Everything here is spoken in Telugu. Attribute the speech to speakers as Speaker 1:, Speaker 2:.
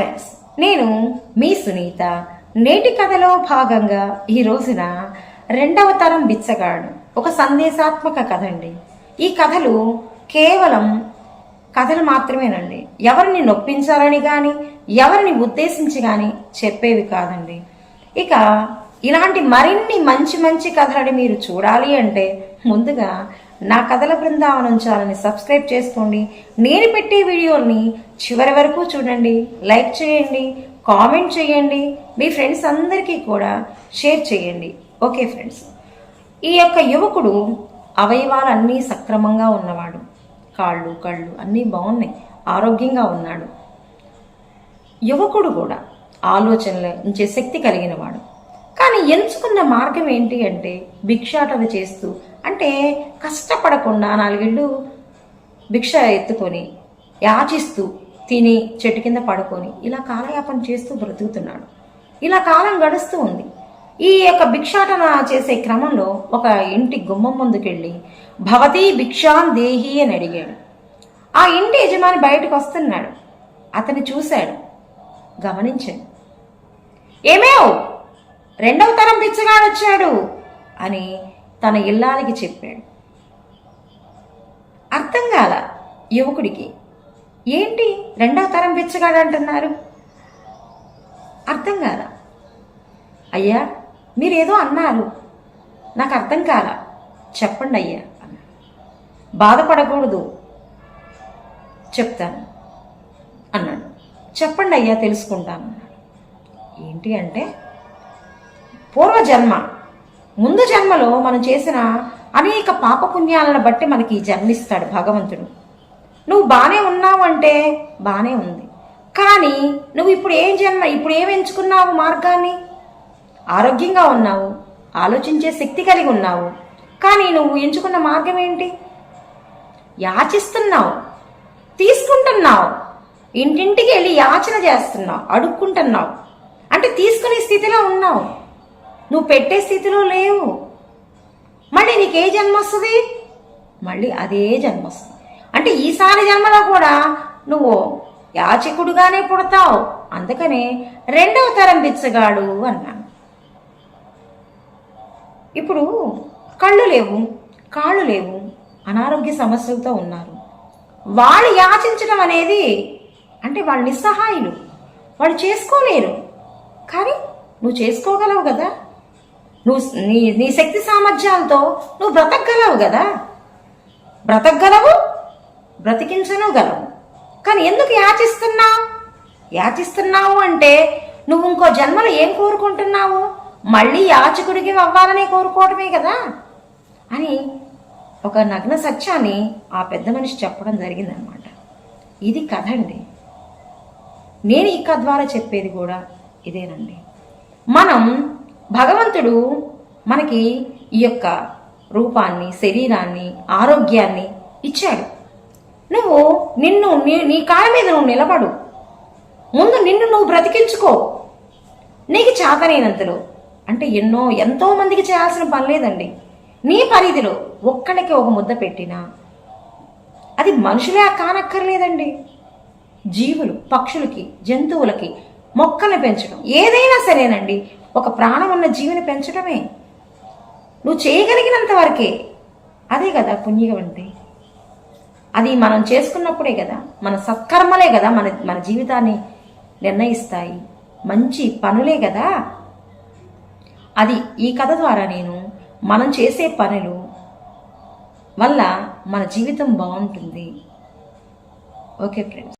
Speaker 1: ఫ్రెండ్స్ నేను మీ సునీత. నేటి కథలో భాగంగా ఈ రోజున రెండవ తరం బిచ్చగాడు. ఒక సందేశాత్మక కథ అండి ఈ కథలు కేవలం కథలు మాత్రమేనండి. ఎవరిని నొప్పించాలని కానీ ఎవరిని ఉద్దేశించి కానీ చెప్పేవి కాదండి. ఇక ఇలాంటి మరిన్ని మంచి మంచి కథలని మీరు చూడాలి అంటే ముందుగా నా కథల బృందావనం ఛానల్ని సబ్స్క్రైబ్ చేసుకోండి. నేను పెట్టే వీడియోల్ని చివరి వరకు చూడండి లైక్ చేయండి కామెంట్ చేయండి మీ ఫ్రెండ్స్ అందరికీ కూడా షేర్ చేయండి. Okay friends? ఈ యొక్క యువకుడు అవయవాలు అన్నీ సక్రమంగా ఉన్నవాడు. కాళ్ళు కళ్ళు అన్నీ బాగున్నాయి ఆరోగ్యంగా ఉన్నాడు. యువకుడు కూడా ఆలోచనలు ఉంచే శక్తి కలిగినవాడు. కానీ ఎంచుకున్న మార్గం ఏంటి అంటే భిక్షాటన చేస్తూ అంటే కష్టపడకుండా నాలుగేళ్ళు భిక్ష ఎత్తుకొని యాచిస్తూ తిని చెట్టు కింద పడుకొని ఇలా కాలయాపన చేస్తూ బ్రతుకుతున్నాడు. ఇలా కాలం గడుస్తూ ఉంది. ఈ యొక్క భిక్షాటన చేసే క్రమంలో ఒక ఇంటి గుమ్మం ముందుకెళ్ళి భవతీ భిక్షాం దేహి అని అడిగాడు. ఆ ఇంటి యజమాని బయటకు వస్తున్నాడు. అతన్ని చూశాడు. గమనించాడు. ఏమేవ్? రెండవ తరం బిచ్చగాడు వచ్చాడు అని తన ఇల్లాలికి చెప్పాడు. అర్థం కాల యువకుడికి. ఏంటి రెండవ తరం బిచ్చగాడు అంటున్నారు? అర్థం కాల. అయ్యా మీరేదో అన్నారు. నాకు అర్థం కాల. చెప్పండి అయ్యా అన్నాడు. బాధపడకూడదు. చెప్తాను అన్నాడు. చెప్పండి అయ్యా తెలుసుకుంటాను అన్నాడు. ఏంటి అంటే పూర్వజన్మ. ముందు జన్మలో మనం చేసిన అనేక పాపపుణ్యాలను బట్టి మనకి జన్మిస్తాడు భగవంతుడు. నువ్వు బాగానే ఉన్నావు అంటే బాగానే ఉంది. కానీ నువ్వు ఇప్పుడు ఏం జన్మ ఇప్పుడు ఏం ఎంచుకున్నావు మార్గాన్ని? ఆరోగ్యంగా ఉన్నావు ఆలోచించే శక్తి కలిగి ఉన్నావు. కానీ నువ్వు ఎంచుకున్న మార్గం ఏంటి? యాచిస్తున్నావు తీసుకుంటున్నావు. ఇంటింటికి వెళ్ళి యాచన చేస్తున్నావు అడుక్కుంటున్నావు. అంటే తీసుకునే స్థితిలో ఉన్నావు. నువ్వు పెట్టే స్థితిలో లేవు. మళ్ళీ నీకు ఏ జన్మ వస్తుంది? మళ్ళీ అదే జన్మ వస్తుంది. అంటే ఈసారి జన్మలో కూడా నువ్వు యాచకుడుగానే పుడతావు. అందుకనే రెండవ తరం బిచ్చగాడు అన్నాను. ఇప్పుడు కళ్ళు లేవు కాళ్ళు లేవు అనారోగ్య సమస్యలతో ఉన్నారు. వాళ్ళు యాచించడం అనేది అంటే వాళ్ళు నిస్సహాయులు. వాళ్ళు చేసుకోలేరు. కానీ నువ్వు చేసుకోగలవు కదా? నువ్వు నీ నీ శక్తి సామర్థ్యాలతో నువ్వు బ్రతకగలవు కదా? బ్రతకగలవు బ్రతికించను గలవు కానీ ఎందుకు యాచిస్తున్నావు? యాచిస్తున్నావు అంటే నువ్వు ఇంకో జన్మలో ఏం కోరుకుంటున్నావు? మళ్ళీ యాచకుడికి అవ్వాలని కోరుకోవడమే కదా? అని ఒక నగ్న సత్యాన్ని ఆ పెద్ద మనిషి చెప్పడం జరిగిందనమాట ఇది కథ అండి నేను ఈ కథ ద్వారా చెప్పేది కూడా ఇదేనండి. మనం భగవంతుడు మనకి ఈ యొక్క రూపాన్ని శరీరాన్ని ఆరోగ్యాన్ని ఇచ్చాడు. నువ్వు నిన్ను నీ నీ కాళ్ళ మీద నువ్వు నిలబడు. ముందు నిన్ను నువ్వు బ్రతికించుకో. నీకు చేతనైనంతలో. అంటే ఎన్నో ఎంతో మందికి చేయాల్సిన పని లేదండి. నీ పరిధిలో ఒక్కడికి ఒక ముద్ద పెట్టినా అది మనుషులే కానక్కర్లేదండి. జీవులు పక్షులకి జంతువులకి మొక్కలు పెంచడం ఏదైనా సరేనండి. ఒక ప్రాణం ఉన్న జీవిని పెంచడమే నువ్వు చేయగలిగినంత వరకే. అదే కదా పుణ్యం అంటే. అది మనం చేసుకున్నప్పుడే కదా మన సత్కర్మలే కదా మన మన జీవితాన్ని నిర్ణయిస్తాయి. మంచి పనులే కదా. అది ఈ కథ ద్వారా నేను మనం చేసే పనులు వల్ల మన జీవితం బాగుంటుంది. Okay friends.